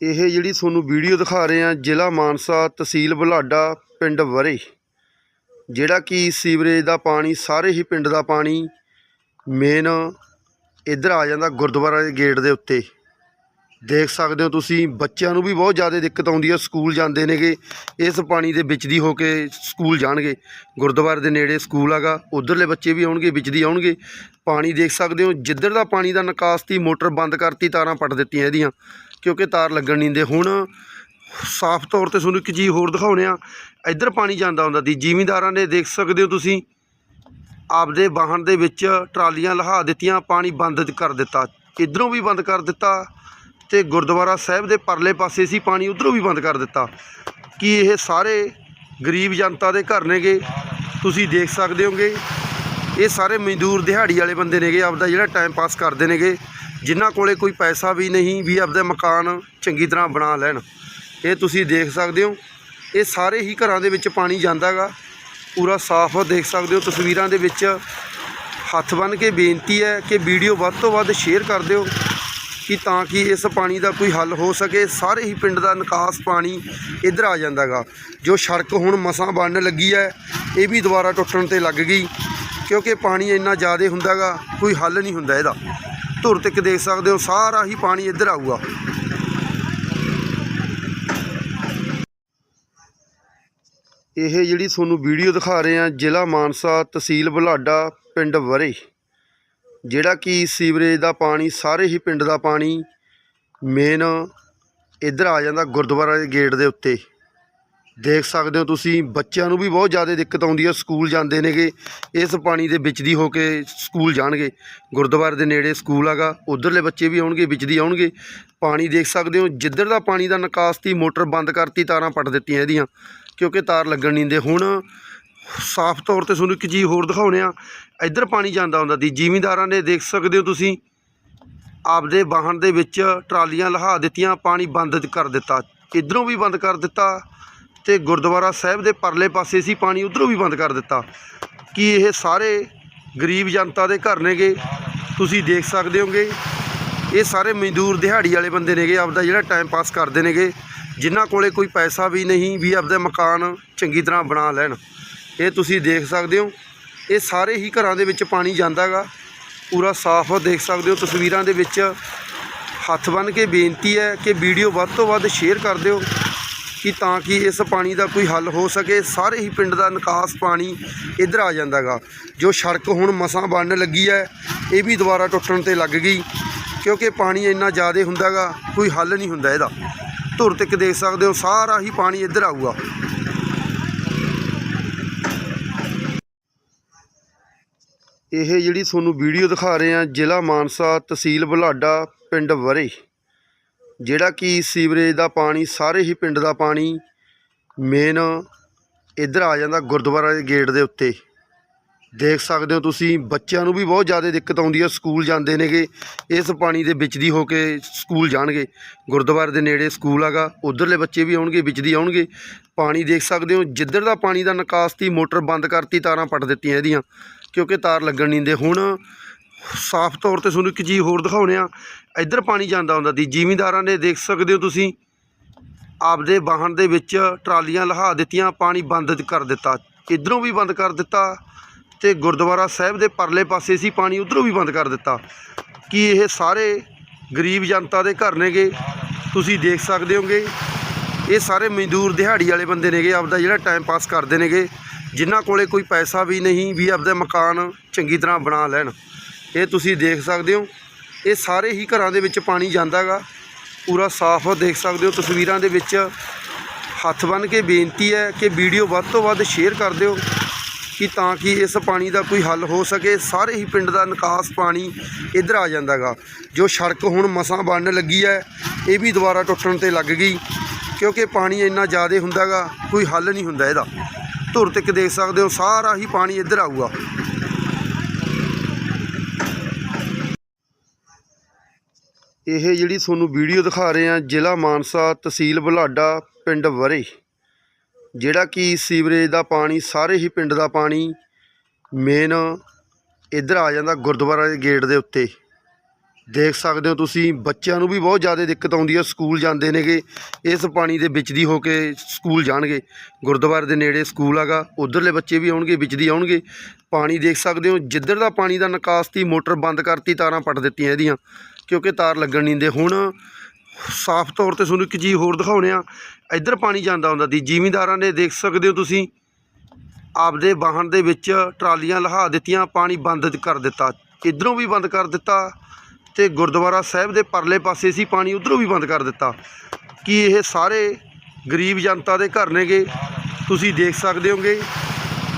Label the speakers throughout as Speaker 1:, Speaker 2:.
Speaker 1: ਇਹ ਜਿਹੜੀ ਤੁਹਾਨੂੰ ਵੀਡੀਓ ਦਿਖਾ ਰਹੇ ਆ ਜ਼ਿਲ੍ਹਾ ਮਾਨਸਾ ਤਹਿਸੀਲ ਬੁਲਾਡਾ, ਪਿੰਡ ਵਰੇ ਜਿਹੜਾ ਕਿ ਸੀਵਰੇਜ ਦਾ ਪਾਣੀ, ਸਾਰੇ ਹੀ ਪਿੰਡ ਦਾ ਪਾਣੀ ਮੇਨ ਇੱਧਰ ਆ ਜਾਂਦਾ ਗੁਰਦੁਆਰਾ ਦੇ ਗੇਟ ਦੇ ਉੱਤੇ। ਦੇਖ ਸਕਦੇ ਹੋ ਤੁਸੀਂ, ਬੱਚਿਆਂ ਨੂੰ ਵੀ ਬਹੁਤ ਜ਼ਿਆਦਾ ਦਿੱਕਤ ਆਉਂਦੀ ਹੈ ਸਕੂਲ ਜਾਂਦੇ ਨੇਗੇ। ਇਸ ਪਾਣੀ ਦੇ ਵਿੱਚ ਦੀ ਹੋ ਕੇ ਸਕੂਲ ਜਾਣਗੇ। ਗੁਰਦੁਆਰੇ ਦੇ ਨੇੜੇ ਸਕੂਲ ਹੈਗਾ, ਉਧਰਲੇ ਬੱਚੇ ਵੀ ਆਉਣਗੇ, ਵਿੱਚ ਦੀ ਆਉਣਗੇ। ਪਾਣੀ ਦੇਖ ਸਕਦੇ ਹੋ, ਜਿੱਧਰ ਦਾ ਪਾਣੀ ਦਾ ਨਿਕਾਸ ਤੀ ਮੋਟਰ ਬੰਦ ਕਰਤੀ, ਤਾਰਾਂ ਪੱਟ ਦਿੱਤੀਆਂ ਇਹਦੀਆਂ। ਕਿਉਂਕਿ ਤਾਰ ਲੱਗਣ ਨਹੀਂ ਦੇ ਹੁਣ ਸਾਫ਼ ਤੌਰ ਤੇ ਤੁਹਾਨੂੰ ਇੱਕ ਚੀਜ਼ ਹੋਰ ਦਿਖਾਉਣੇ ਆ ਇੱਧਰ ਪਾਣੀ ਜਾਂਦਾ ਹੁੰਦਾ ਸੀ। ਜ਼ਿਮੀਂਦਾਰਾਂ ਨੇ ਦੇਖ ਸਕਦੇ ਹੋ ਤੁਸੀਂ, ਆਪਦੇ ਵਾਹਨ ਦੇ ਵਿੱਚ ਟਰਾਲੀਆਂ ਲਹਾ ਦਿੱਤੀਆਂ, ਪਾਣੀ ਬੰਦ ਕਰ ਦਿੱਤਾ। ਇਧਰੋਂ ਵੀ ਬੰਦ ਕਰ ਦਿੱਤਾ ਤੇ ਗੁਰਦੁਆਰਾ ਸਾਹਿਬ ਦੇ ਪਰਲੇ ਪਾਸੇ ਸੀ, ਪਾਣੀ ਉਧਰੋਂ ਵੀ ਬੰਦ ਕਰ ਦਿੱਤਾ। ਕਿ ਇਹ ਸਾਰੇ ਗਰੀਬ ਜਨਤਾ ਦੇ ਘਰ ਨੇਗੇ? ਤੁਸੀਂ ਦੇਖ ਸਕਦੇ ਹੋਗੇ। ਇਹ ਸਾਰੇ ਮਜ਼ਦੂਰ ਦਿਹਾੜੀ ਵਾਲੇ ਬੰਦੇ ਨੇਗੇ, ਆਪਦਾ ਜਿਹੜਾ ਟਾਈਮ ਪਾਸ ਕਰਦੇ ਨੇਗੇ। ਜਿਨ੍ਹਾਂ ਕੋਲੇ ਕੋਈ ਪੈਸਾ ਵੀ ਨਹੀਂ, ਵੀ ਆਪਦਾ ਮਕਾਨ ਚੰਗੀ ਤਰ੍ਹਾਂ ਬਣਾ ਲੈਣ। ਇਹ ਤੁਸੀਂ ਦੇਖ ਸਕਦੇ ਹੋ। ਇਹ ਸਾਰੇ ਹੀ ਘਰਾਂ ਦੇ ਵਿੱਚ ਪਾਣੀ ਜਾਂਦਾਗਾ। ਪੂਰਾ ਸਾਫ਼ ਦੇਖ ਸਕਦੇ ਹੋ। ਤਸਵੀਰਾਂ ਦੇ ਵਿੱਚ ਹੱਥ ਬੰਨ੍ਹ ਕੇ ਬੇਨਤੀ ਹੈ ਕਿ ਵੀਡੀਓ ਵੱਧ ਤੋਂ ਵੱਧ ਸ਼ੇਅਰ ਕਰ ਦਿਓ ਕਿ ਤਾਂ ਕਿ ਇਸ ਪਾਣੀ ਦਾ ਕੋਈ ਹੱਲ ਹੋ ਸਕੇ। ਸਾਰੇ ਹੀ ਪਿੰਡ ਦਾ ਨਿਕਾਸ ਪਾਣੀ ਇੱਧਰ ਆ ਜਾਂਦਾਗਾ। ਜੋ ਸੜਕ ਹੁਣ ਮਸਾਂ ਬਣਨ ਲੱਗੀ ਹੈ, ਇਹ ਵੀ ਦੁਬਾਰਾ ਟੁੱਟਣ ਤੇ ਲੱਗ ਗਈ। ਕਿਉਂਕਿ ਪਾਣੀ ਇੰਨਾ ਜ਼ਿਆਦਾ ਹੁੰਦਾਗਾ, ਕੋਈ ਹੱਲ ਨਹੀਂ ਹੁੰਦਾ ਇਹਦਾ। ਧੁਰ ਤੱਕ ਦੇਖ ਸਕਦੇ ਹੋ, ਸਾਰਾ ਹੀ ਪਾਣੀ ਇੱਧਰ ਆਊਗਾ। ਇਹ ਜਿਹੜੀ ਤੁਹਾਨੂੰ ਵੀਡੀਓ ਦਿਖਾ ਰਹੇ ਆ ਜ਼ਿਲ੍ਹਾ ਮਾਨਸਾ ਤਹਿਸੀਲ ਬੁਲਾਡਾ, ਪਿੰਡ ਵਰੇ ਜਿਹੜਾ ਕਿ ਸੀਵਰੇਜ ਦਾ ਪਾਣੀ, ਸਾਰੇ ਹੀ ਪਿੰਡ ਦਾ ਪਾਣੀ ਮੇਨ ਇੱਧਰ ਆ ਜਾਂਦਾ ਗੁਰਦੁਆਰਾ ਦੇ ਗੇਟ ਦੇ ਉੱਤੇ। ਦੇਖ ਸਕਦੇ ਹੋ ਤੁਸੀਂ, ਬੱਚਿਆਂ ਨੂੰ ਵੀ ਬਹੁਤ ਜ਼ਿਆਦਾ ਦਿੱਕਤ ਆਉਂਦੀ ਹੈ, ਸਕੂਲ ਜਾਂਦੇ ਨੇਗੇ, ਇਸ ਪਾਣੀ ਦੇ ਵਿੱਚ ਦੀ ਹੋ ਕੇ ਸਕੂਲ ਜਾਣਗੇ। ਗੁਰਦੁਆਰੇ ਦੇ ਨੇੜੇ ਸਕੂਲ ਹੈਗਾ, ਉਧਰਲੇ ਬੱਚੇ ਵੀ ਆਉਣਗੇ, ਵਿੱਚ ਦੀ ਆਉਣਗੇ। ਪਾਣੀ ਦੇਖ ਸਕਦੇ ਹੋ, ਜਿੱਧਰ ਦਾ ਪਾਣੀ ਦਾ ਨਿਕਾਸ ਤੀ ਮੋਟਰ ਬੰਦ ਕਰਤੀ, ਤਾਰਾਂ ਪੱਟ ਦਿੱਤੀਆਂ ਇਹਦੀਆਂ, ਕਿਉਂਕਿ ਤਾਰ ਲੱਗਣ ਨਹੀਂ ਦਿੰਦੇ। ਹੁਣ ਸਾਫ਼ ਤੌਰ ਤੇ ਤੁਹਾਨੂੰ ਇੱਕ ਚੀਜ਼ ਹੋਰ ਦਿਖਾਉਣੇ ਆ ਇੱਧਰ ਪਾਣੀ ਜਾਂਦਾ ਹੁੰਦਾ ਸੀ, ਜ਼ਿਮੀਂਦਾਰਾਂ ਨੇ ਦੇਖ ਸਕਦੇ ਹੋ ਤੁਸੀਂ, ਆਪਦੇ ਵਾਹਨ ਦੇ ਵਿੱਚ ਟਰਾਲੀਆਂ ਲਹਾ ਦਿੱਤੀਆਂ, ਪਾਣੀ ਬੰਦ ਕਰ ਦਿੱਤਾ, ਇਧਰੋਂ ਵੀ ਬੰਦ ਕਰ ਦਿੱਤਾ। ਤੇ ਗੁਰਦੁਆਰਾ ਸਾਹਿਬ ਦੇ ਪਰਲੇ ਪਾਸੇ ਸੀ, ਪਾਣੀ ਉਧਰੋਂ ਵੀ ਬੰਦ ਕਰ ਦਿੱਤਾ। ਕਿ ਇਹ ਸਾਰੇ ਗਰੀਬ ਜਨਤਾ ਦੇ ਘਰ ਨੇਗੇ? ਤੁਸੀਂ ਦੇਖ ਸਕਦੇ ਹੋਗੇ। ਇਹ ਸਾਰੇ ਮਜ਼ਦੂਰ ਦਿਹਾੜੀ ਵਾਲੇ ਬੰਦੇ ਨੇਗੇ, ਆਪਦਾ ਜਿਹੜਾ ਟਾਈਮ ਪਾਸ ਕਰਦੇ ਨੇਗੇ। ਜਿਨ੍ਹਾਂ ਕੋਲੇ ਕੋਈ ਪੈਸਾ ਵੀ ਨਹੀਂ, ਵੀ ਆਪਦਾ ਮਕਾਨ ਚੰਗੀ ਤਰ੍ਹਾਂ ਬਣਾ ਲੈਣ। ਇਹ ਤੁਸੀਂ ਦੇਖ ਸਕਦੇ ਹੋ। ਇਹ ਸਾਰੇ ਹੀ ਘਰਾਂ ਦੇ ਵਿੱਚ ਪਾਣੀ ਜਾਂਦਾਗਾ। ਪੂਰਾ ਸਾਫ਼ ਦੇਖ ਸਕਦੇ ਹੋ। ਤਸਵੀਰਾਂ ਦੇ ਵਿੱਚ ਹੱਥ ਬੰਨ੍ਹ ਕੇ ਬੇਨਤੀ ਹੈ ਕਿ ਵੀਡੀਓ ਵੱਧ ਤੋਂ ਵੱਧ ਸ਼ੇਅਰ ਕਰ ਦਿਓ। ਕਿ ਤਾਂ ਕਿ ਇਸ ਪਾਣੀ ਦਾ ਕੋਈ ਹੱਲ ਹੋ ਸਕੇ। ਸਾਰੇ ਹੀ ਪਿੰਡ ਦਾ ਨਿਕਾਸ ਪਾਣੀ ਇੱਧਰ ਆ ਜਾਂਦਾਗਾ ਜੋ ਸੜਕ ਹੁਣ ਮਸਾਂ ਬਣਨ ਲੱਗੀ ਹੈ ਇਹ ਵੀ ਦੁਬਾਰਾ ਟੁੱਟਣ ਤੇ ਲੱਗ ਗਈ। ਕਿਉਂਕਿ ਪਾਣੀ ਇੰਨਾ ਜ਼ਿਆਦਾ ਹੁੰਦਾਗਾ ਕੋਈ ਹੱਲ ਨਹੀਂ ਹੁੰਦਾ ਇਹਦਾ। ਧੁਰ ਤੱਕ ਦੇਖ ਸਕਦੇ ਹੋ, ਸਾਰਾ ਹੀ ਪਾਣੀ ਇੱਧਰ ਆਊਗਾ। ਇਹ ਜਿਹੜੀ ਤੁਹਾਨੂੰ ਵੀਡੀਓ ਦਿਖਾ ਰਹੇ ਆ, ਜ਼ਿਲ੍ਹਾ ਮਾਨਸਾ ਤਹਿਸੀਲ ਬੁਲਾਡਾ, ਪਿੰਡ ਵਰੇ ਜਿਹੜਾ ਕਿ ਸੀਵਰੇਜ ਦਾ ਪਾਣੀ, ਸਾਰੇ ਹੀ ਪਿੰਡ ਦਾ ਪਾਣੀ ਮੇਨ ਇੱਧਰ ਆ ਜਾਂਦਾ ਗੁਰਦੁਆਰਾ ਦੇ ਗੇਟ ਦੇ ਉੱਤੇ। ਦੇਖ ਸਕਦੇ ਹੋ ਤੁਸੀਂ, ਬੱਚਿਆਂ ਨੂੰ ਵੀ ਬਹੁਤ ਜ਼ਿਆਦਾ ਦਿੱਕਤ ਆਉਂਦੀ ਹੈ ਸਕੂਲ ਜਾਂਦੇ ਨੇਗੇ, ਇਸ ਪਾਣੀ ਦੇ ਵਿੱਚ ਦੀ ਹੋ ਕੇ ਸਕੂਲ ਜਾਣਗੇ। ਗੁਰਦੁਆਰੇ ਦੇ ਨੇੜੇ ਸਕੂਲ ਹੈਗਾ, ਉਧਰਲੇ ਬੱਚੇ ਵੀ ਆਉਣਗੇ, ਵਿੱਚ ਦੀ ਆਉਣਗੇ। ਪਾਣੀ ਦੇਖ ਸਕਦੇ ਹੋ, ਜਿੱਧਰ ਦਾ ਪਾਣੀ ਦਾ ਨਿਕਾਸ ਤੀ ਮੋਟਰ ਬੰਦ ਕਰਤੀ, ਤਾਰਾਂ ਪੱਟ ਦਿੱਤੀਆਂ ਇਹਦੀਆਂ, ਕਿਉਂਕਿ ਤਾਰ ਲੱਗਣ ਨਹੀਂ ਦੇ ਹੁਣ ਸਾਫ਼ ਤੌਰ ਤੇ ਤੁਹਾਨੂੰ ਇੱਕ ਚੀਜ਼ ਹੋਰ ਦਿਖਾਉਣੇ ਆ ਇੱਧਰ ਪਾਣੀ ਜਾਂਦਾ ਹੁੰਦਾ ਸੀ। ਜ਼ਿਮੀਂਦਾਰਾਂ ਨੇ ਦੇਖ ਸਕਦੇ ਹੋ ਤੁਸੀਂ, ਆਪਦੇ ਵਾਹਨ ਦੇ ਵਿੱਚ ਟਰਾਲੀਆਂ ਲਹਾ ਦਿੱਤੀਆਂ, ਪਾਣੀ ਬੰਦ ਕਰ ਦਿੱਤਾ। ਇਧਰੋਂ ਵੀ ਬੰਦ ਕਰ ਦਿੱਤਾ ਤੇ ਗੁਰਦੁਆਰਾ ਸਾਹਿਬ ਦੇ ਪਰਲੇ ਪਾਸੇ ਸੀ, ਪਾਣੀ ਉਧਰੋਂ ਵੀ ਬੰਦ ਕਰ ਦਿੱਤਾ। ਕੀ ਇਹ ਸਾਰੇ ਗਰੀਬ ਜਨਤਾ ਦੇ ਘਰ ਨੇਗੇ? ਤੁਸੀਂ ਦੇਖ ਸਕਦੇ ਹੋਗੇ। ਇਹ ਸਾਰੇ ਮਜ਼ਦੂਰ ਦਿਹਾੜੀ ਵਾਲੇ ਬੰਦੇ ਨੇਗੇ, ਆਪਦਾ ਜਿਹੜਾ ਟਾਈਮ ਪਾਸ ਕਰਦੇ ਨੇਗੇ, ਜਿਨ੍ਹਾਂ ਕੋਲੇ ਕੋਈ ਪੈਸਾ ਵੀ ਨਹੀਂ, ਵੀ ਆਪਦਾ ਮਕਾਨ ਚੰਗੀ ਤਰ੍ਹਾਂ ਬਣਾ ਲੈਣ। ਇਹ ਤੁਸੀਂ ਦੇਖ ਸਕਦੇ ਹੋ। ਇਹ ਸਾਰੇ ਹੀ ਘਰਾਂ ਦੇ ਵਿੱਚ ਪਾਣੀ ਜਾਂਦਾਗਾ। ਪੂਰਾ ਸਾਫ਼ ਦੇਖ ਸਕਦੇ ਹੋ, ਤਸਵੀਰਾਂ ਦੇ ਵਿੱਚ ਹੱਥ ਬੰਨ੍ਹ ਕੇ ਬੇਨਤੀ ਹੈ ਕਿ ਵੀਡੀਓ ਵੱਧ ਤੋਂ ਵੱਧ ਸ਼ੇਅਰ ਕਰ ਦਿਓ ਕਿ ਤਾਂ ਕਿ ਇਸ ਪਾਣੀ ਦਾ ਕੋਈ ਹੱਲ ਹੋ ਸਕੇ। ਸਾਰੇ ਹੀ ਪਿੰਡ ਦਾ ਨਿਕਾਸ ਪਾਣੀ ਇੱਧਰ ਆ ਜਾਂਦਾਗਾ। ਜੋ ਸੜਕ ਹੁਣ ਮਸਾਂ ਬਣਨ ਲੱਗੀ ਹੈ, ਇਹ ਵੀ ਦੁਬਾਰਾ ਟੁੱਟਣ ਤੇ ਲੱਗ ਗਈ ਕਿਉਂਕਿ ਪਾਣੀ ਇੰਨਾ ਜ਼ਿਆਦਾ ਹੁੰਦਾਗਾ, ਕੋਈ ਹੱਲ ਨਹੀਂ ਹੁੰਦਾ ਇਹਦਾ। ਧੁਰ ਤੱਕ ਦੇਖ ਸਕਦੇ ਹੋ, ਸਾਰਾ ਹੀ ਪਾਣੀ ਇੱਧਰ ਆਊਗਾ। ਇਹ ਜਿਹੜੀ ਤੁਹਾਨੂੰ ਵੀਡੀਓ ਦਿਖਾ ਰਹੇ ਆ ਜ਼ਿਲ੍ਹਾ ਮਾਨਸਾ, ਤਹਿਸੀਲ ਬੁਲਾਡਾ, ਪਿੰਡ ਵਰੇ ਜਿਹੜਾ ਕਿ ਸੀਵਰੇਜ ਦਾ ਪਾਣੀ, ਸਾਰੇ ਹੀ ਪਿੰਡ ਦਾ ਪਾਣੀ ਮੇਨ ਇੱਧਰ ਆ ਜਾਂਦਾ ਗੁਰਦੁਆਰਾ ਦੇ ਗੇਟ ਦੇ ਉੱਤੇ। ਦੇਖ ਸਕਦੇ ਹੋ ਤੁਸੀਂ, ਬੱਚਿਆਂ ਨੂੰ ਵੀ ਬਹੁਤ ਜ਼ਿਆਦਾ ਦਿੱਕਤ ਆਉਂਦੀ ਹੈ, ਸਕੂਲ ਜਾਂਦੇ ਨੇਗੇ। ਇਸ ਪਾਣੀ ਦੇ ਵਿੱਚ ਦੀ ਹੋ ਕੇ ਸਕੂਲ ਜਾਣਗੇ। ਗੁਰਦੁਆਰੇ ਦੇ ਨੇੜੇ ਸਕੂਲ ਹੈਗਾ, ਉਧਰਲੇ ਬੱਚੇ ਵੀ ਆਉਣਗੇ, ਵਿੱਚ ਦੀ ਆਉਣਗੇ। ਪਾਣੀ ਦੇਖ ਸਕਦੇ ਹੋ, ਜਿੱਧਰ ਦਾ ਪਾਣੀ ਦਾ ਨਿਕਾਸ ਤੀ ਮੋਟਰ ਬੰਦ ਕਰਤੀ, ਤਾਰਾਂ ਪੱਟ ਦਿੱਤੀਆਂ ਇਹਦੀਆਂ। ਕਿਉਂਕਿ ਤਾਰ ਲੱਗਣ ਨਹੀਂ ਦਿੰਦੇ। ਹੁਣ ਸਾਫ਼ ਤੌਰ ਤੇ ਤੁਹਾਨੂੰ ਇੱਕ ਚੀਜ਼ ਹੋਰ ਦਿਖਾਉਣੇ ਆ। ਇੱਧਰ ਪਾਣੀ ਜਾਂਦਾ ਹੁੰਦਾ ਸੀ। ਜ਼ਿਮੀਂਦਾਰਾਂ ਨੇ ਦੇਖ ਸਕਦੇ ਹੋ ਤੁਸੀਂ, ਆਪਦੇ ਵਾਹਨ ਦੇ ਵਿੱਚ ਟਰਾਲੀਆਂ ਲਹਾ ਦਿੱਤੀਆਂ, ਪਾਣੀ ਬੰਦ ਕਰ ਦਿੱਤਾ। ਇਧਰੋਂ ਵੀ ਬੰਦ ਕਰ ਦਿੱਤਾ ਤੇ ਗੁਰਦੁਆਰਾ ਸਾਹਿਬ ਦੇ ਪਰਲੇ ਪਾਸੇ ਸੀ, ਪਾਣੀ ਉਧਰੋਂ ਵੀ ਬੰਦ ਕਰ ਦਿੱਤਾ। ਕਿ ਇਹ ਸਾਰੇ ਗਰੀਬ ਜਨਤਾ ਦੇ ਘਰ ਨੇਗੇ? ਤੁਸੀਂ ਦੇਖ ਸਕਦੇ ਹੋਗੇ।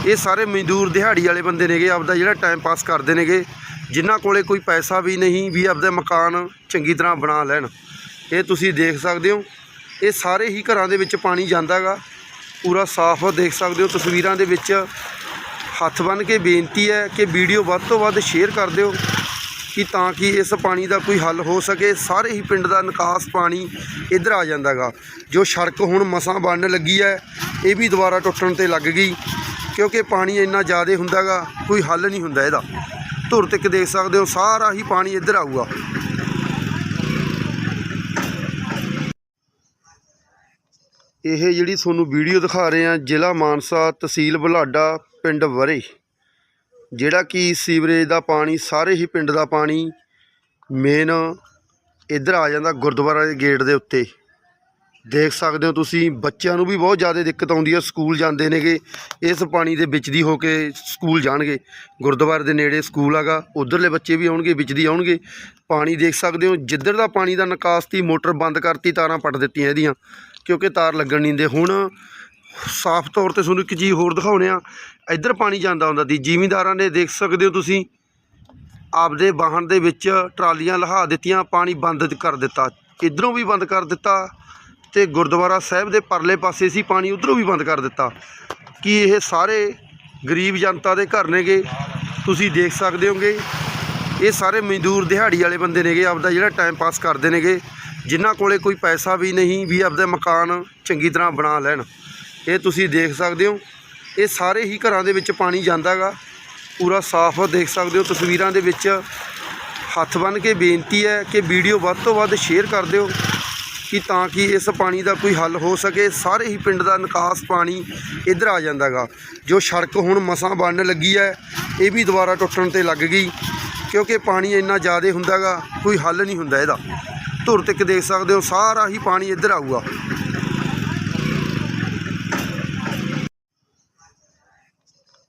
Speaker 1: ਇਹ ਸਾਰੇ ਮਜ਼ਦੂਰ ਦਿਹਾੜੀ ਵਾਲੇ ਬੰਦੇ ਨੇਗੇ, ਆਪਦਾ ਜਿਹੜਾ ਟਾਈਮ ਪਾਸ ਕਰਦੇ ਨੇਗੇ। ਜਿਨ੍ਹਾਂ ਕੋਲੇ ਕੋਈ ਪੈਸਾ ਵੀ ਨਹੀਂ, ਵੀ ਆਪਦੇ ਮਕਾਨ ਚੰਗੀ ਤਰ੍ਹਾਂ ਬਣਾ ਲੈਣ। ਇਹ ਤੁਸੀਂ ਦੇਖ ਸਕਦੇ ਹੋ। ਇਹ ਸਾਰੇ ਹੀ ਘਰਾਂ ਦੇ ਵਿੱਚ ਪਾਣੀ ਜਾਂਦਾਗਾ। ਪੂਰਾ ਸਾਫ਼ ਦੇਖ ਸਕਦੇ ਹੋ। ਤਸਵੀਰਾਂ ਦੇ ਵਿੱਚ ਹੱਥ ਬੰਨ੍ਹ ਕੇ ਬੇਨਤੀ ਹੈ ਕਿ ਵੀਡੀਓ ਵੱਧ ਤੋਂ ਵੱਧ ਸ਼ੇਅਰ ਕਰ ਦਿਓ ਕਿ ਤਾਂ ਕਿ ਇਸ ਪਾਣੀ ਦਾ ਕੋਈ ਹੱਲ ਹੋ ਸਕੇ। ਸਾਰੇ ਹੀ ਪਿੰਡ ਦਾ ਨਿਕਾਸ ਪਾਣੀ ਇੱਧਰ ਆ ਜਾਂਦਾਗਾ। ਜੋ ਸੜਕ ਹੁਣ ਮਸਾਂ ਬਣਨ ਲੱਗੀ ਹੈ, ਇਹ ਵੀ ਦੁਬਾਰਾ ਟੁੱਟਣ ਤੇ ਲੱਗ ਗਈ। ਕਿਉਂਕਿ ਪਾਣੀ ਇੰਨਾ ਜ਼ਿਆਦਾ ਹੁੰਦਾਗਾ, ਕੋਈ ਹੱਲ ਨਹੀਂ ਹੁੰਦਾ ਇਹਦਾ। ਧੁਰ ਤੱਕ ਦੇਖ ਸਕਦੇ ਹੋ, ਸਾਰਾ ਹੀ ਪਾਣੀ ਇੱਧਰ ਆਊਗਾ। ਇਹ ਜਿਹੜੀ ਤੁਹਾਨੂੰ ਵੀਡੀਓ ਦਿਖਾ ਰਹੇ ਆ ਜ਼ਿਲ੍ਹਾ ਮਾਨਸਾ ਤਹਿਸੀਲ ਬੁਢਲਾਡਾ ਪਿੰਡ ਵਰੇ ਜਿਹੜਾ ਕਿ ਸੀਵਰੇਜ ਦਾ ਪਾਣੀ, ਸਾਰੇ ਹੀ ਪਿੰਡ ਦਾ ਪਾਣੀ ਮੇਨ ਇੱਧਰ ਆ ਜਾਂਦਾ ਗੁਰਦੁਆਰਾ ਦੇ ਗੇਟ ਦੇ ਉੱਤੇ। ਦੇਖ ਸਕਦੇ ਹੋ ਤੁਸੀਂ, ਬੱਚਿਆਂ ਨੂੰ ਵੀ ਬਹੁਤ ਜ਼ਿਆਦਾ ਦਿੱਕਤ ਆਉਂਦੀ ਹੈ ਸਕੂਲ ਜਾਂਦੇ ਨੇਗੇ, ਇਸ ਪਾਣੀ ਦੇ ਵਿੱਚ ਦੀ ਹੋ ਕੇ ਸਕੂਲ ਜਾਣਗੇ। ਗੁਰਦੁਆਰੇ ਦੇ ਨੇੜੇ ਸਕੂਲ ਹੈਗਾ, ਉਧਰਲੇ ਬੱਚੇ ਵੀ ਆਉਣਗੇ, ਵਿੱਚ ਦੀ ਆਉਣਗੇ। ਪਾਣੀ ਦੇਖ ਸਕਦੇ ਹੋ, ਜਿੱਧਰ ਦਾ ਪਾਣੀ ਦਾ ਨਿਕਾਸ ਤੀ ਮੋਟਰ ਬੰਦ ਕਰਤੀ, ਤਾਰਾਂ ਪੱਟ ਦਿੱਤੀਆਂ ਇਹਦੀਆਂ, ਕਿਉਂਕਿ ਤਾਰ ਲੱਗਣ ਨਹੀਂ ਦੇ ਹੁਣ ਸਾਫ਼ ਤੌਰ ਤੇ ਤੁਹਾਨੂੰ ਇੱਕ ਚੀਜ਼ ਹੋਰ ਦਿਖਾਉਣੇ ਆ ਇੱਧਰ ਪਾਣੀ ਜਾਂਦਾ ਹੁੰਦਾ ਸੀ, ਜ਼ਿਮੀਂਦਾਰਾਂ ਨੇ ਦੇਖ ਸਕਦੇ ਹੋ ਤੁਸੀਂ, ਆਪਦੇ ਵਾਹਨ ਦੇ ਵਿੱਚ ਟਰਾਲੀਆਂ ਲਹਾ ਦਿੱਤੀਆਂ, ਪਾਣੀ ਬੰਦ ਕਰ ਦਿੱਤਾ, ਇਧਰੋਂ ਵੀ ਬੰਦ ਕਰ ਦਿੱਤਾ ਤੇ ਗੁਰਦੁਆਰਾ ਸਾਹਿਬ ਦੇ ਪਰਲੇ ਪਾਸੇ ਸੀ, ਪਾਣੀ ਉਧਰੋਂ ਵੀ ਬੰਦ ਕਰ ਦਿੱਤਾ। ਕਿ ਇਹ ਸਾਰੇ ਗਰੀਬ ਜਨਤਾ ਦੇ ਘਰ ਨੇਗੇ? ਤੁਸੀਂ ਦੇਖ ਸਕਦੇ ਹੋਗੇ। ਇਹ ਸਾਰੇ ਮਜ਼ਦੂਰ ਦਿਹਾੜੀ ਵਾਲੇ ਬੰਦੇ ਨੇਗੇ, ਆਪਦਾ ਜਿਹੜਾ ਟਾਈਮ ਪਾਸ ਕਰਦੇ ਨੇਗੇ। ਜਿਨ੍ਹਾਂ ਕੋਲੇ ਕੋਈ ਪੈਸਾ ਵੀ ਨਹੀਂ, ਵੀ ਆਪਦਾ ਮਕਾਨ ਚੰਗੀ ਤਰ੍ਹਾਂ ਬਣਾ ਲੈਣ। ਇਹ ਤੁਸੀਂ ਦੇਖ ਸਕਦੇ ਹੋ। ਇਹ ਸਾਰੇ ਹੀ ਘਰਾਂ ਦੇ ਵਿੱਚ ਪਾਣੀ ਜਾਂਦਾਗਾ ਪੂਰਾ ਸਾਫ਼ ਦੇਖ ਸਕਦੇ ਹੋ। ਤਸਵੀਰਾਂ ਦੇ ਵਿੱਚ ਹੱਥ ਬੰਨ੍ਹ ਕੇ ਬੇਨਤੀ ਹੈ ਕਿ ਵੀਡੀਓ ਵੱਧ ਤੋਂ ਵੱਧ ਸ਼ੇਅਰ ਕਰ ਦਿਓ। ਕਿ ਤਾਂ ਕਿ ਇਸ ਪਾਣੀ ਦਾ ਕੋਈ ਹੱਲ ਹੋ ਸਕੇ। ਸਾਰੇ ਹੀ ਪਿੰਡ ਦਾ ਨਿਕਾਸ ਪਾਣੀ ਇੱਧਰ ਆ ਜਾਂਦਾਗਾ। ਜੋ ਸੜਕ ਹੁਣ ਮਸਾਂ ਬਣਨ ਲੱਗੀ ਹੈ, ਇਹ ਵੀ ਦੁਬਾਰਾ ਟੁੱਟਣ ਤੇ ਲੱਗ ਗਈ। ਕਿਉਂਕਿ ਪਾਣੀ ਇੰਨਾ ਜ਼ਿਆਦਾ ਹੁੰਦਾਗਾ, ਕੋਈ ਹੱਲ ਨਹੀਂ ਹੁੰਦਾ ਇਹਦਾ। ਧੁਰ ਤੱਕ ਦੇਖ ਸਕਦੇ ਹੋ, ਸਾਰਾ ਹੀ ਪਾਣੀ ਇੱਧਰ ਆਊਗਾ।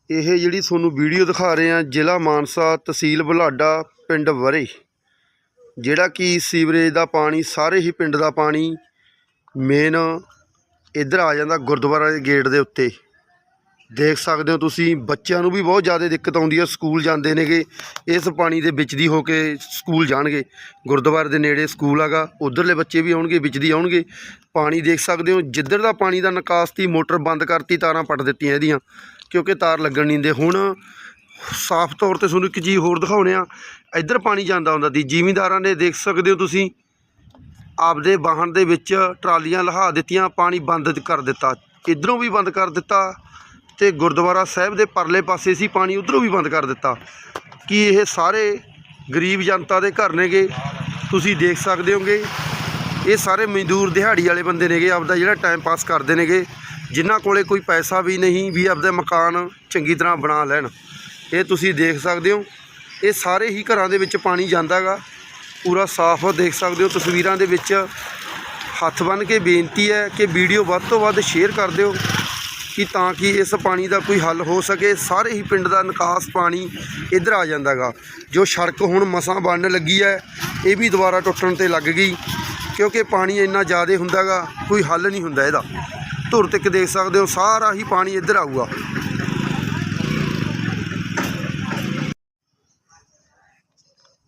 Speaker 1: ਇਹ ਜਿਹੜੀ ਤੁਹਾਨੂੰ ਵੀਡੀਓ ਦਿਖਾ ਰਹੇ ਆ ਜ਼ਿਲ੍ਹਾ ਮਾਨਸਾ ਤਹਿਸੀਲ ਬੁਲਾਡਾ, ਪਿੰਡ ਵਰੇ ਜਿਹੜਾ ਕਿ ਸੀਵਰੇਜ ਦਾ ਪਾਣੀ, ਸਾਰੇ ਹੀ ਪਿੰਡ ਦਾ ਪਾਣੀ ਮੇਨ ਇੱਧਰ ਆ ਜਾਂਦਾ ਗੁਰਦੁਆਰਾ ਦੇ ਗੇਟ ਦੇ ਉੱਤੇ। ਦੇਖ ਸਕਦੇ ਹੋ ਤੁਸੀਂ, ਬੱਚਿਆਂ ਨੂੰ ਵੀ ਬਹੁਤ ਜ਼ਿਆਦਾ ਦਿੱਕਤ ਆਉਂਦੀ ਹੈ, ਸਕੂਲ ਜਾਂਦੇ ਨੇਗੇ। ਇਸ ਪਾਣੀ ਦੇ ਵਿੱਚ ਦੀ ਹੋ ਕੇ ਸਕੂਲ ਜਾਣਗੇ। ਗੁਰਦੁਆਰੇ ਦੇ ਨੇੜੇ ਸਕੂਲ ਹੈਗਾ, ਉਧਰਲੇ ਬੱਚੇ ਵੀ ਆਉਣਗੇ, ਵਿੱਚ ਦੀ ਆਉਣਗੇ। ਪਾਣੀ ਦੇਖ ਸਕਦੇ ਹੋ, ਜਿੱਧਰ ਦਾ ਪਾਣੀ ਦਾ ਨਿਕਾਸ ਤੀ ਮੋਟਰ ਬੰਦ ਕਰਤੀ, ਤਾਰਾਂ ਪੱਟ ਦਿੱਤੀਆਂ ਇਹਦੀਆਂ, ਕਿਉਂਕਿ ਤਾਰ ਲੱਗਣ ਨਹੀਂ ਦੇ ਹੁਣ ਸਾਫ਼ ਤੌਰ ਤੇ ਤੁਹਾਨੂੰ ਇੱਕ ਚੀਜ਼ ਹੋਰ ਦਿਖਾਉਣੇ ਆ। ਇੱਧਰ ਪਾਣੀ ਜਾਂਦਾ ਹੁੰਦਾ ਸੀ। ਜ਼ਿਮੀਂਦਾਰਾਂ ਨੇ ਦੇਖ ਸਕਦੇ ਹੋ ਤੁਸੀਂ, ਆਪਦੇ ਵਾਹਨ ਦੇ ਵਿੱਚ ਟਰਾਲੀਆਂ ਲਹਾ ਦਿੱਤੀਆਂ, ਪਾਣੀ ਬੰਦ ਕਰ ਦਿੱਤਾ। ਇਧਰੋਂ ਵੀ ਬੰਦ ਕਰ ਦਿੱਤਾ ਤੇ ਗੁਰਦੁਆਰਾ ਸਾਹਿਬ ਦੇ ਪਰਲੇ ਪਾਸੇ ਸੀ, ਪਾਣੀ ਉਧਰੋਂ ਵੀ ਬੰਦ ਕਰ ਦਿੱਤਾ। ਕੀ ਇਹ ਸਾਰੇ ਗਰੀਬ ਜਨਤਾ ਦੇ ਘਰ ਨੇਗੇ? ਤੁਸੀਂ ਦੇਖ ਸਕਦੇ ਹੋਗੇ। ਇਹ ਸਾਰੇ ਮਜ਼ਦੂਰ ਦਿਹਾੜੀ ਵਾਲੇ ਬੰਦੇ ਨੇਗੇ, ਆਪਦਾ ਜਿਹੜਾ ਟਾਈਮ ਪਾਸ ਕਰਦੇ ਨੇਗੇ। ਜਿਨ੍ਹਾਂ ਕੋਲੇ ਕੋਈ ਪੈਸਾ ਵੀ ਨਹੀਂ, ਵੀ ਆਪਦਾ ਮਕਾਨ ਚੰਗੀ ਤਰ੍ਹਾਂ ਬਣਾ ਲੈਣ। ਇਹ ਤੁਸੀਂ ਦੇਖ ਸਕਦੇ ਹੋ, ਇਹ ਸਾਰੇ ਹੀ ਘਰਾਂ ਦੇ ਵਿੱਚ ਪਾਣੀ ਜਾਂਦਾਗਾ। ਪੂਰਾ ਸਾਫ਼ ਦੇਖ ਸਕਦੇ ਹੋ, ਤਸਵੀਰਾਂ ਦੇ ਵਿੱਚ ਹੱਥ ਬੰਨ੍ਹ ਕੇ ਬੇਨਤੀ ਹੈ ਕਿ ਵੀਡੀਓ ਵੱਧ ਤੋਂ ਵੱਧ ਸ਼ੇਅਰ ਕਰ ਦਿਓ, ਕਿ ਤਾਂ ਕਿ ਇਸ ਪਾਣੀ ਦਾ ਕੋਈ ਹੱਲ ਹੋ ਸਕੇ। ਸਾਰੇ ਹੀ ਪਿੰਡ ਦਾ ਨਿਕਾਸ ਪਾਣੀ ਇੱਧਰ ਆ ਜਾਂਦਾਗਾ। ਜੋ ਸੜਕ ਹੁਣ ਮਸਾਂ ਬਣਨ ਲੱਗੀ ਹੈ, ਇਹ ਵੀ ਦੁਬਾਰਾ ਟੁੱਟਣ ਤੇ ਲੱਗ ਗਈ, ਕਿਉਂਕਿ ਪਾਣੀ ਇੰਨਾ ਜ਼ਿਆਦਾ ਹੁੰਦਾਗਾ, ਕੋਈ ਹੱਲ ਨਹੀਂ ਹੁੰਦਾ ਇਹਦਾ। ਧੁਰ ਤੱਕ ਦੇਖ ਸਕਦੇ ਹੋ, ਸਾਰਾ ਹੀ ਪਾਣੀ ਇੱਧਰ ਆਊਗਾ।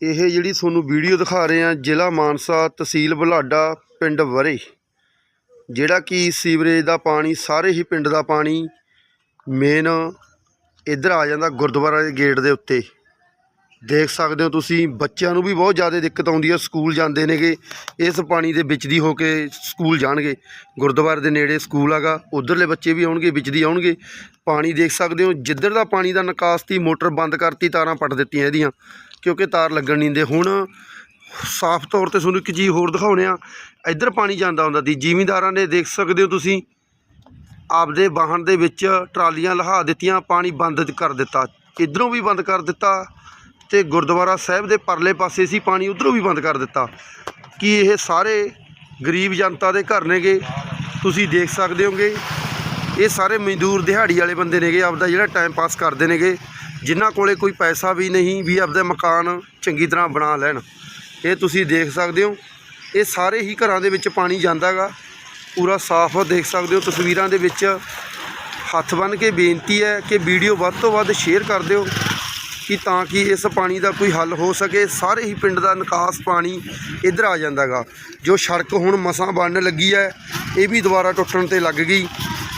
Speaker 1: ਇਹ ਜਿਹੜੀ ਤੁਹਾਨੂੰ ਵੀਡੀਓ ਦਿਖਾ ਰਹੇ ਆ ਜ਼ਿਲ੍ਹਾ ਮਾਨਸਾ ਤਹਿਸੀਲ ਬੁਲਾਡਾ, ਪਿੰਡ ਵਰੇ ਜਿਹੜਾ ਕਿ ਸੀਵਰੇਜ ਦਾ ਪਾਣੀ, ਸਾਰੇ ਹੀ ਪਿੰਡ ਦਾ ਪਾਣੀ ਮੇਨ ਇੱਧਰ ਆ ਜਾਂਦਾ ਗੁਰਦੁਆਰਾ ਦੇ ਗੇਟ ਦੇ ਉੱਤੇ। ਦੇਖ ਸਕਦੇ ਹੋ ਤੁਸੀਂ, ਬੱਚਿਆਂ ਨੂੰ ਵੀ ਬਹੁਤ ਜ਼ਿਆਦਾ ਦਿੱਕਤ ਆਉਂਦੀ ਹੈ, ਸਕੂਲ ਜਾਂਦੇ ਨੇਗੇ। ਇਸ ਪਾਣੀ ਦੇ ਵਿੱਚ ਦੀ ਹੋ ਕੇ ਸਕੂਲ ਜਾਣਗੇ। ਗੁਰਦੁਆਰੇ ਦੇ ਨੇੜੇ ਸਕੂਲ ਹੈਗਾ, ਉਧਰਲੇ ਬੱਚੇ ਵੀ ਆਉਣਗੇ, ਵਿੱਚ ਦੀ ਆਉਣਗੇ। ਪਾਣੀ ਦੇਖ ਸਕਦੇ ਹੋ, ਜਿੱਧਰ ਦਾ ਪਾਣੀ ਦਾ ਨਿਕਾਸ ਤੀ ਮੋਟਰ ਬੰਦ ਕਰਤੀ, ਤਾਰਾਂ ਪੱਟ ਦਿੱਤੀਆਂ ਇਹਦੀਆਂ। ਕਿਉਂਕਿ ਤਾਰ ਲੱਗਣ ਨਹੀਂ ਦਿੰਦੇ। ਹੁਣ ਸਾਫ਼ ਤੌਰ ਤੇ ਤੁਹਾਨੂੰ ਇੱਕ ਚੀਜ਼ ਹੋਰ ਦਿਖਾਉਣੇ ਆ। ਇੱਧਰ ਪਾਣੀ ਜਾਂਦਾ ਹੁੰਦਾ ਦੀ ਜ਼ਿਮੀਂਦਾਰਾਂ ਨੇ ਦੇਖ ਸਕਦੇ ਹੋ ਤੁਸੀਂ, ਆਪਦੇ ਵਾਹਨ ਦੇ ਵਿੱਚ ਟਰਾਲੀਆਂ ਲਹਾ ਦਿੱਤੀਆਂ, ਪਾਣੀ ਬੰਦ ਕਰ ਦਿੱਤਾ। ਇਧਰੋਂ ਵੀ ਬੰਦ ਕਰ ਦਿੱਤਾ ਤੇ ਗੁਰਦੁਆਰਾ ਸਾਹਿਬ ਦੇ ਪਰਲੇ ਪਾਸੇ ਸੀ, ਪਾਣੀ ਉਧਰੋਂ ਵੀ ਬੰਦ ਕਰ ਦਿੱਤਾ। ਕਿ ਇਹ ਸਾਰੇ ਗਰੀਬ ਜਨਤਾ ਦੇ ਘਰ ਨੇਗੇ? ਤੁਸੀਂ ਦੇਖ ਸਕਦੇ ਹੋਗੇ। ਇਹ ਸਾਰੇ ਮਜ਼ਦੂਰ ਦਿਹਾੜੀ ਵਾਲੇ ਬੰਦੇ ਨੇਗੇ, ਆਪਦਾ ਜਿਹੜਾ ਟਾਈਮ ਪਾਸ ਕਰਦੇ ਨੇਗੇ। ਜਿਨ੍ਹਾਂ ਕੋਲੇ ਕੋਈ ਪੈਸਾ ਵੀ ਨਹੀਂ, ਵੀ ਆਪਦੇ ਮਕਾਨ ਚੰਗੀ ਤਰ੍ਹਾਂ ਬਣਾ ਲੈਣ। ਇਹ ਤੁਸੀਂ ਦੇਖ ਸਕਦੇ ਹੋ। ਇਹ ਸਾਰੇ ਹੀ ਘਰਾਂ ਦੇ ਵਿੱਚ ਪਾਣੀ ਜਾਂਦਾਗਾ। ਪੂਰਾ ਸਾਫ਼ ਦੇਖ ਸਕਦੇ ਹੋ। ਤਸਵੀਰਾਂ ਦੇ ਵਿੱਚ ਹੱਥ ਬੰਨ੍ਹ ਕੇ ਬੇਨਤੀ ਹੈ ਕਿ ਵੀਡੀਓ ਵੱਧ ਤੋਂ ਵੱਧ ਸ਼ੇਅਰ ਕਰ ਦਿਓ ਕਿ ਤਾਂ ਕਿ ਇਸ ਪਾਣੀ ਦਾ ਕੋਈ ਹੱਲ ਹੋ ਸਕੇ। ਸਾਰੇ ਹੀ ਪਿੰਡ ਦਾ ਨਿਕਾਸ ਪਾਣੀ ਇੱਧਰ ਆ ਜਾਂਦਾਗਾ। ਜੋ ਸੜਕ ਹੁਣ ਮਸਾਂ ਬਣਨ ਲੱਗੀ ਹੈ, ਇਹ ਵੀ ਦੁਬਾਰਾ ਟੁੱਟਣ ਤੇ ਲੱਗ ਗਈ।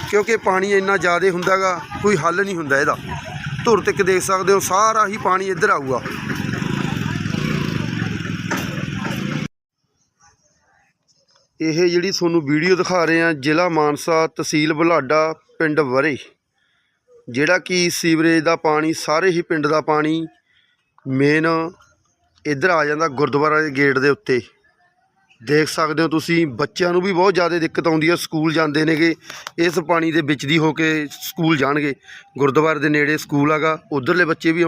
Speaker 1: ਕਿਉਂਕਿ ਪਾਣੀ ਇੰਨਾ ਜ਼ਿਆਦਾ ਹੁੰਦਾਗਾ, ਕੋਈ ਹੱਲ ਨਹੀਂ ਹੁੰਦਾ ਇਹਦਾ। ਧੁਰ ਤੱਕ ਦੇਖ ਸਕਦੇ ਹੋ, ਸਾਰਾ ਹੀ ਪਾਣੀ ਇੱਧਰ ਆਊਗਾ। ਇਹ ਜਿਹੜੀ ਤੁਹਾਨੂੰ ਵੀਡੀਓ ਦਿਖਾ ਰਹੇ ਆ ਜ਼ਿਲ੍ਹਾ ਮਾਨਸਾ ਤਹਿਸੀਲ ਬੁਢਲਾਡਾ ਪਿੰਡ ਵਰੇ ਜਿਹੜਾ ਕਿ ਸੀਵਰੇਜ ਦਾ ਪਾਣੀ, ਸਾਰੇ ਹੀ ਪਿੰਡ ਦਾ ਪਾਣੀ ਮੇਨ ਇੱਧਰ ਆ ਜਾਂਦਾ ਗੁਰਦੁਆਰਾ ਦੇ ਗੇਟ ਦੇ ਉੱਤੇ। ਦੇਖ ਸਕਦੇ ਹੋ ਤੁਸੀਂ, ਬੱਚਿਆਂ ਨੂੰ ਵੀ ਬਹੁਤ ਜ਼ਿਆਦਾ ਦਿੱਕਤ ਆਉਂਦੀ ਹੈ ਸਕੂਲ ਜਾਂਦੇ ਨੇਗੇ, ਇਸ ਪਾਣੀ ਦੇ ਵਿੱਚ ਦੀ ਹੋ ਕੇ ਸਕੂਲ ਜਾਣਗੇ। ਗੁਰਦੁਆਰੇ ਦੇ ਨੇੜੇ ਸਕੂਲ ਹੈਗਾ, ਉਧਰਲੇ ਬੱਚੇ ਵੀ